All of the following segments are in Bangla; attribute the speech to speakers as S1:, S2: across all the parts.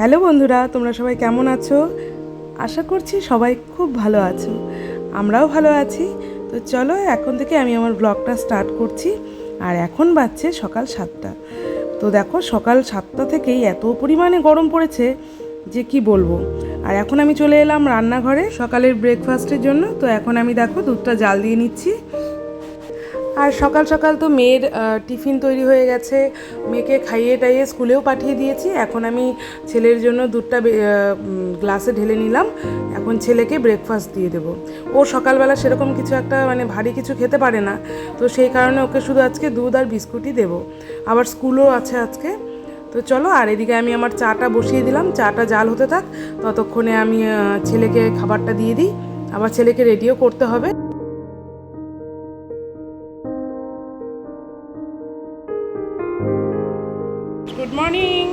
S1: হ্যালো বন্ধুরা, তোমরা সবাই কেমন আছো? আশা করছি সবাই খুব ভালো আছো। আমরাও ভালো আছি। তো চলো, এখন থেকে আমি আমার ব্লগটা স্টার্ট করছি। আর এখন বাজছে সকাল সাতটা। তো দেখো, সকাল সাতটা থেকেই এত পরিমাণে গরম পড়েছে যে কি বলব। আর এখন আমি চলে এলাম রান্নাঘরে সকালের ব্রেকফাস্টের জন্য। তো এখন আমি দেখো, দুধটা জাল দিয়ে নিচ্ছি। আর সকাল সকাল তো মেয়ের টিফিন তৈরি হয়ে গেছে। মেয়েকে খাইয়ে টাইয়ে স্কুলেও পাঠিয়ে দিয়েছি। এখন আমি ছেলের জন্য দুধটা গ্লাসে ঢেলে নিলাম। এখন ছেলেকে ব্রেকফাস্ট দিয়ে দেবো। ও সকালবেলা সেরকম কিছু একটা মানে ভারী কিছু খেতে পারে না। তো সেই কারণে ওকে শুধু আজকে দুধ আর বিস্কুটই দেবো। আবার স্কুলও আছে আজকে। তো চলো, আর এদিকে আমি আমার চাটা বসিয়ে দিলাম। চাটা জাল হতে থাক। ততক্ষণে আমি ছেলেকে খাবারটা দিয়ে দিই। আবার ছেলেকে রেডিও করতে হবে। গুড মর্নিং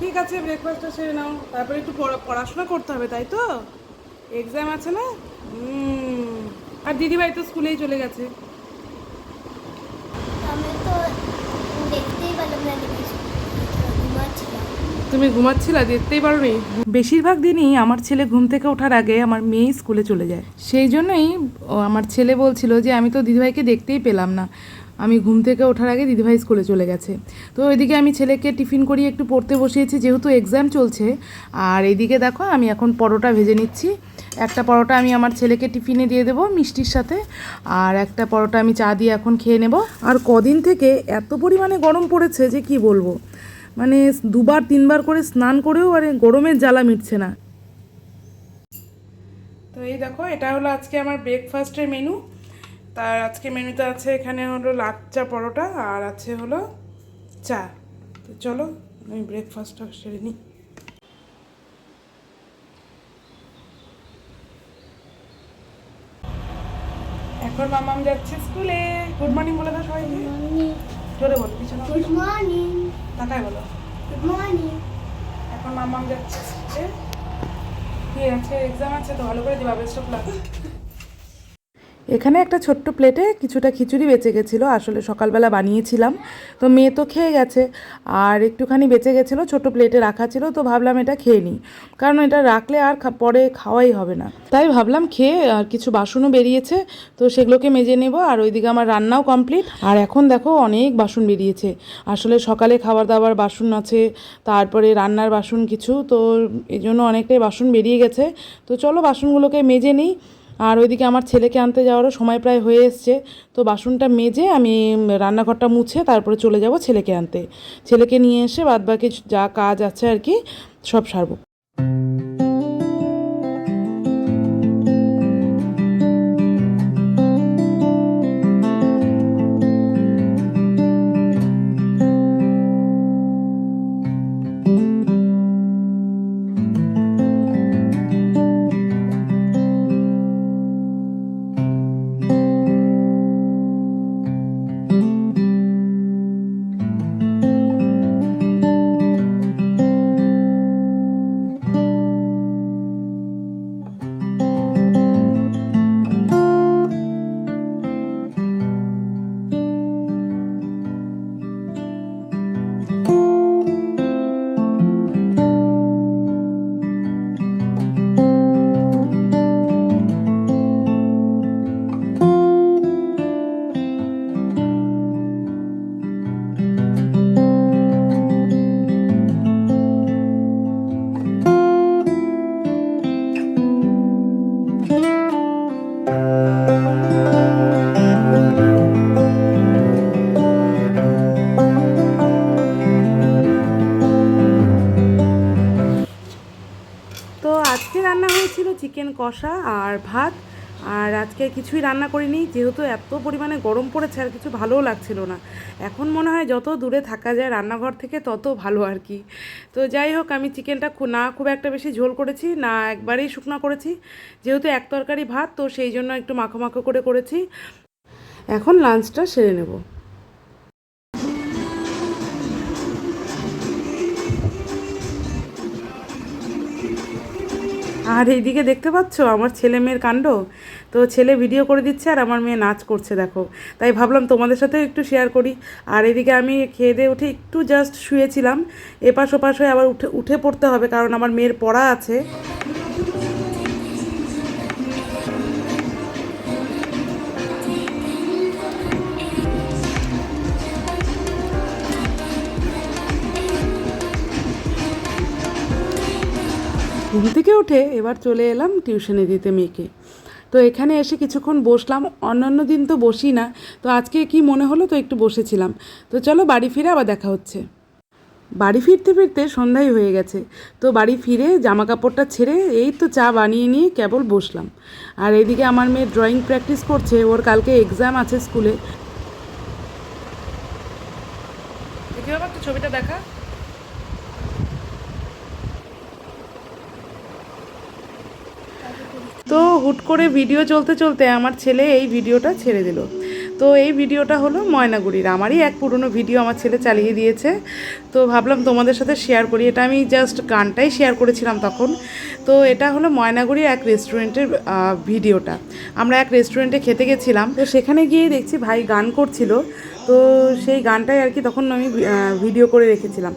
S1: ঠিক আছে ব্রেকফাস্টটা সেরে নাও। তারপরে একটু পড়া- পড়াশোনা করতে হবে, তাই তো? এক্সাম আছে না? আর দিদিভাই তো স্কুলেই চলে গেছে
S2: আমি তো দেখতেই পেলাম না দেখি ঘুমাচ্ছিলাম
S1: তুমি ঘুমাচ্ছিলা দেখতেই পারোনি? বেশিরভাগ দিনই আমার ছেলে ঘুম থেকে ওঠার আগে আমার মেয়ে স্কুলে চলে যায়। সেই জন্যই আমার ছেলে বলছিল যে আমি তো দিদিভাইকে দেখতেই পেলাম না। আমি ঘুম থেকে ওঠার আগে দিদিভাই স্কুলে চলে গেছে। তো ওইদিকে আমি ছেলেকে টিফিন করিয়ে একটু পড়তে বসিয়েছি যেহেতু এক্সাম চলছে। আর এইদিকে দেখো আমি এখন পরোটা ভেজে নিচ্ছি। একটা পরোটা আমি আমার ছেলেকে টিফিনে দিয়ে দেবো মিষ্টির সাথে। আর একটা পরোটা আমি চা দিয়ে এখন খেয়ে নেব। আর কদিন থেকে এত পরিমাণে গরম পড়েছে যে কি বলব? মানে দুবার তিনবার করে স্নান করেও আর গরমের জ্বালা মিটছে না। তো এই দেখো এটা হলো আজকে আমার ব্রেকফাস্টের মেনু তার আজকে মেনুতে আছে এখানে হলো লাচ্চা পরোটা আর আছে হলো চা। তো চলো আমি ব্রেকফাস্টটা সেরে নিই। এখন মামাম যাচ্ছে স্কুলে। গুড মর্নিং বলে দাও সবাই জোরে বলো পিছনে
S2: গুড মর্নিং
S1: তাকায় বলো।
S2: গুড মর্নিং
S1: এখন মামাম যাচ্ছে। কি আছে? এক্সাম আছে তো ভালো করে দিবা বেস্ট অফ লাক এখানে একটা ছোট্ট প্লেটে কিছুটা খিচুড়ি বেঁচে গেছিল, আসলে সকালবেলা বানিয়েছিলাম। তো মেয়ে তো খেয়ে গেছে, আর একটুখানি বেঁচে গেছিল ছোট প্লেটে রাখা ছিল, তো ভাবলাম এটা খেয়ে নিই। কারণ এটা রাখলে আর পরে খাওয়াই হবে না। তাই ভাবলাম খেয়ে, আর কিছু বাসনও বেরিয়েছে, তো সেগুলোকে মেজে নেব, আর ওইদিকে আমার রান্নাও কমপ্লিট। আর এখন দেখো অনেক বাসন বেরিয়েছে, আসলে সকালে খাবার দাবার বাসন আছে, তারপরে রান্নার বাসন কিছু, তো এই জন্য অনেকটাই বাসন বেরিয়ে গেছে। তো চলো বাসনগুলোকে মেজে নিই আর ওইদিকে আমার ছেলেকে আনতে যাওয়ারও সময় প্রায় হয়ে এসছে। তো বাসনটা মেজে আমি রান্নাঘরটা মুছে তারপরে চলে যাব ছেলেকে আনতে। ছেলেকে নিয়ে এসে বাদবাকি যা কাজ আছে আর কি, সব সারবো। রান্না হয়েছিল চিকেন কষা আর ভাত। আর আজকে কিছুই রান্না করিনি, যেহেতু এত পরিমাণে গরম পড়েছে আর কিছু ভালোও লাগছিল না। এখন মনে হয় যত দূরে থাকা যায় রান্নাঘর থেকে তত ভালো আর কি। তো যাই হোক, আমি চিকেনটা না খুব একটা বেশি ঝোল করেছি, না একবারেই শুকনো করেছি। যেহেতু এক তরকারি ভাত, তো সেই জন্য একটু মাখো মাখো করে করেছি। এখন লাঞ্চটা সেরে নেব। আর এইদিকে দেখতে পাচ্ছ, আমার ছেলে মেয়ের কাণ্ড? তো ছেলে ভিডিও করে দিচ্ছে আর আমার মেয়ে নাচ করছে, দেখো। তাই ভাবলাম তোমাদের সাথেও একটু শেয়ার করি। আর এদিকে আমি খেয়ে দিয়ে উঠে একটু জাস্ট শুয়েছিলাম। এপাশ ওপাশ হয়ে আবার উঠে উঠে পড়তে হবে, কারণ আমার মেয়ের পড়া আছে। ঘুম থেকে উঠে এবার চলে এলাম টিউশনে দিতে মেয়েকে। তো এখানে এসে কিছুক্ষণ বসলাম, অন্যান্য দিন তো বসি না, তো আজকে কি মনে হলো তো একটু বসেছিলাম। তো চলো বাড়ি ফিরে আবার দেখা হচ্ছে। বাড়ি ফিরতে ফিরতে সন্ধ্যাই হয়ে গেছে, তো বাড়ি ফিরে জামা কাপড়টা ছেড়ে এই তো চা বানিয়ে নিয়ে কেবল বসলাম। আর এদিকে আমার মেয়ে ড্রয়িং প্র্যাকটিস করছে, ওর কালকে এক্সাম আছে স্কুলে। ছবিটা দেখা। তো হুট করে ভিডিও চলতে চলতে আমার ছেলে এই ভিডিওটা ছেড়ে দিল। তো এই ভিডিওটা হলো ময়নাগুড়ির। আমারই এক পুরনো ভিডিও আমার ছেলে চালিয়ে দিয়েছে। তো ভাবলাম তোমাদের সাথে শেয়ার করি। এটা আমি জাস্ট গানটাই শেয়ার করেছিলাম তখন। তো এটা হলো ময়নাগুড়ির এক রেস্টুরেন্টের ভিডিওটা। আমরা এক রেস্টুরেন্টে খেতে গেছিলাম। তো সেখানে গিয়ে দেখছি ভাই গান করছিল। তো সেই গানটাই আর কি তখন আমি ভিডিও করে রেখেছিলাম।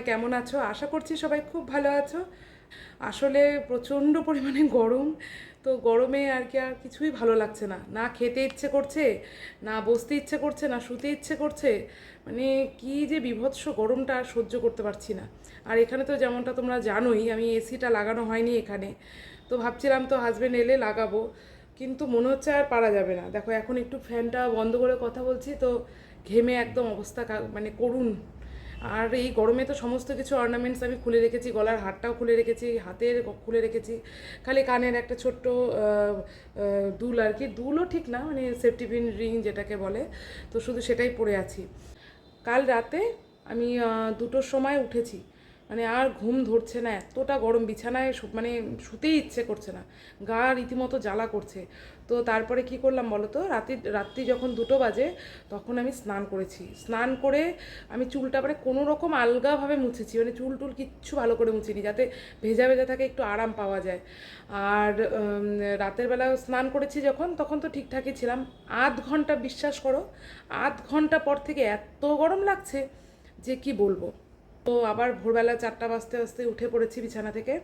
S1: সবাই কেমন আছো? আশা করছি সবাই খুব ভালো আছো। আসলে প্রচণ্ড পরিমাণে গরম, তো গরমে আর কি আর কিছুই ভালো লাগছে না। না খেতে ইচ্ছে করছে, না বসতে ইচ্ছে করছে, না শুতে ইচ্ছে করছে মানে কি যে বিভৎস গরমটা আর সহ্য করতে পারছি না। আর এখানে তো যেমনটা তোমরা জানোই, আমি এসিটা লাগানো হয়নি এখানে। তো ভাবছিলাম তো হাজব্যান্ড এলে লাগাবো, কিন্তু মনে হচ্ছে আর পারা যাবে না। দেখো, এখন একটু ফ্যানটা বন্ধ করে কথা বলছি, তো ঘেমে একদম অবস্থা মানে করুণ। আর এই গরমে তো সমস্ত কিছু অর্নামেন্টস আমি খুলে রেখেছি, গলার হারটাও খুলে রেখেছি, হাতের খুলে রেখেছি। খালি কানের একটা ছোট্ট দুল আর কি। দুলও ঠিক না মানে সেফটি পিন রিং যেটাকে বলে। তো শুধু সেটাই পরে আছি। কাল রাতে আমি দুটোর সময় উঠেছি। মানে আর ঘুম ধরছে না, এতটা গরম, বিছানায় মানে শুতেই ইচ্ছে করছে না, গা রীতিমতো জ্বালা করছে। তো তারপরে কি করলাম বলো তো রাতে রাত্রি যখন দুটো বাজে, তখন আমি স্নান করেছি। স্নান করে আমি চুলটা মানে কোনো রকম আলগাভাবে মুছেছি মানে চুল টুল কিচ্ছু ভালো করে মুছিনি, যাতে ভেজা ভেজা থাকে, একটু আরাম পাওয়া যায়। আর রাতের বেলা স্নান করেছি যখন, তখন তো ঠিকঠাকই ছিলাম। আধ ঘণ্টা, বিশ্বাস করো, আধ ঘণ্টা পর থেকে এত গরম লাগছে যে কি বলব? তো আবার ভোরবেলা চারটা বাজতে বাজতে উঠে পড়েছি বিছানা থেকে।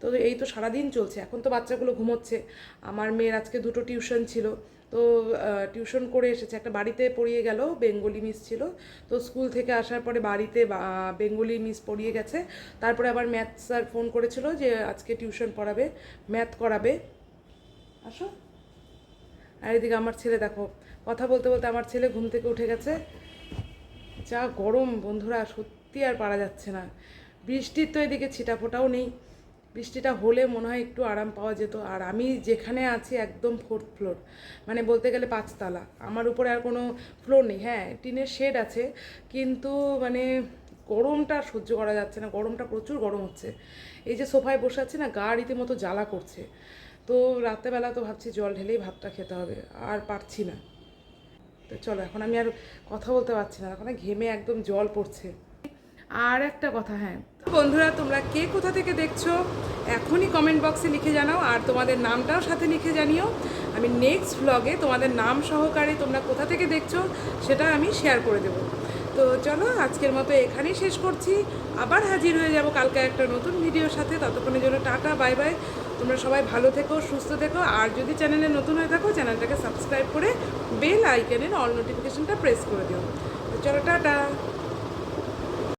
S1: তো এই তো সারাদিন চলছে, এখন তো বাচ্চাগুলো ঘুমোচ্ছে। আমার মেয়ের আজকে দুটো টিউশন ছিল, তো টিউশন করে এসেছে। একটা বাড়িতে পড়িয়ে গেল, বেঙ্গলি মিস ছিল। তো স্কুল থেকে আসার পরে বাড়িতে বেঙ্গলি মিস পড়িয়ে গেছে। তারপরে আবার ম্যাথ স্যার ফোন করেছিল যে, আজকে টিউশন পড়াবে, ম্যাথ করাবে। আসো। আর এদিকে আমার ছেলে দেখো, কথা বলতে বলতে আমার ছেলে ঘুম থেকে উঠে গেছে। যা গরম বন্ধুরা, সত্যি। আর পারা যাচ্ছে না। বৃষ্টির তো এদিকে ছিটাফোটাও নেই। বৃষ্টিটা হলে মনে হয় একটু আরাম পাওয়া যেত। আর আমি যেখানে আছি একদম ফোর্থ ফ্লোর মানে বলতে গেলে পাঁচতলা। আমার উপরে আর কোনো ফ্লোর নেই। হ্যাঁ টিনের শেড আছে। কিন্তু মানে গরমটা সহ্য করা যাচ্ছে না। গরমটা প্রচুর গরম হচ্ছে। এই যে সোফায় বসে আছি না, গা রীতিমতো জ্বালা করছে। তো রাত্রেবেলা তো ভাবছি জল ঢেলেই ভাতটা খেতে হবে। আর পারছি না। তো চলো, এখন আমি আর কথা বলতে পারছি না। এখন ঘেমে একদম জল পড়ছে। আর একটা কথা হ্যাঁ। বন্ধুরা, তোমরা কে কোথা থেকে দেখছ, এখনই কমেন্ট বক্সে লিখে জানাও, আর তোমাদের নামটাও সাথে লিখে জানিও। আমি নেক্সট ভ্লগে তোমাদের নাম সহকারে তোমরা কোথা থেকে দেখছ, সেটা আমি শেয়ার করে দেবো। তো চলো, আজকের মতো এখানেই শেষ করছি। আবার হাজির হয়ে যাব কালকে একটা নতুন ভিডিওর সাথে। ততক্ষণের জন্য টাটা বাই বাই তোমরা সবাই ভালো থেকো, সুস্থ থেকো। আর যদি চ্যানেলে নতুন হয়ে থাকো চ্যানেলটাকে সাবস্ক্রাইব করে বেল আইকনের অল নোটিফিকেশনটা প্রেস করে দিও। তো চলো, টাটা।